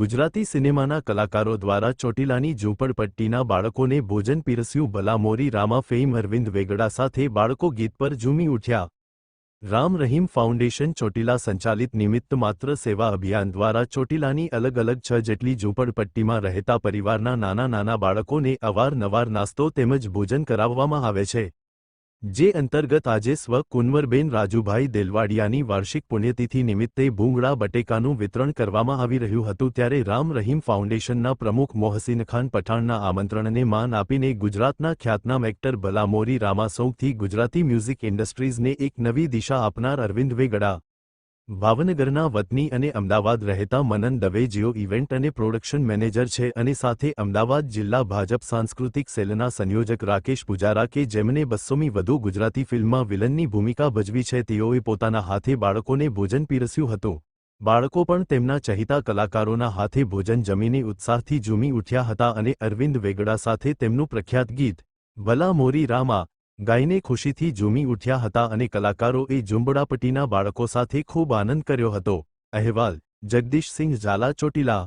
ગુજરાતી સિનેમાના કલાકારો દ્વારા ચોટીલાની ઝૂંપડપટ્ટીના બાળકોને ભોજન પીરસ્યું ભલામોરી રામા ફેમ અરવિંદ વેગડા સાથે બાળકો ગીત પર ઝૂમી ઉઠ્યા. રામ રહીમ ફાઉન્ડેશન ચોટીલા સંચાલિત નિમિત્ત માત્ર સેવા અભિયાન દ્વારા ચોટીલાની અલગ અલગ છ જેટલી ઝૂંપડપટ્ટીમાં રહેતા પરિવારના નાના નાના બાળકોને અવારનવાર નાસ્તો તેમજ ભોજન કરાવવામાં આવે છે. જે અંતર્ગત આજે સ્વ કુંવરબેન રાજુભાઈ દેલવાડિયાની વાર્ષિક પુણ્યતિથિ નિમિત્તે ભૂંગળા બટેકાનું વિતરણ કરવામાં આવી રહ્યું હતું ત્યારે રામ રહીમ ફાઉન્ડેશનના પ્રમુખ મોહસિન ખાન પઠાણના આમંત્રણને માન આપીને ગુજરાતના ખ્યાતનામ એક્ટર ભલામોરી રામાસૌથી ગુજરાતી મ્યુઝિક ઇન્ડસ્ટ્રીઝને એક નવી દિશા આપનાર અરવિંદ વેગડા ભાવનગરના વતની અને અમદાવાદ રહેતા મનન દવે જેઓ ઇવેન્ટ અને પ્રોડક્શન મેનેજર છે અને સાથે અમદાવાદ જિલ્લા ભાજપ સાંસ્કૃતિક સેલના સંયોજક રાકેશ પુજારા કે જેમને બસ્સોમી વધુ ગુજરાતી ફિલ્મમાં વિલનની ભૂમિકા ભજવી છે, તેઓએ પોતાના હાથે બાળકોને ભોજન પીરસ્યું હતું. બાળકો પણ તેમના ચહિતા કલાકારોના હાથે ભોજન જમીને ઉત્સાહથી ઝૂમી ઉઠ્યા હતા અને અરવિંદ વેગડા સાથે તેમનું પ્રખ્યાત ગીત, ભલા મોરી રામા ગાયને ખુશીથી ઝૂમી ઉઠ્યા હતા અને કલાકારોએ ઝુંબડાપટ્ટીના બાળકો સાથે ખૂબ આનંદ કર્યો હતો. અહેવાલ, જગદીશસિંહ ઝાલા ચોટીલા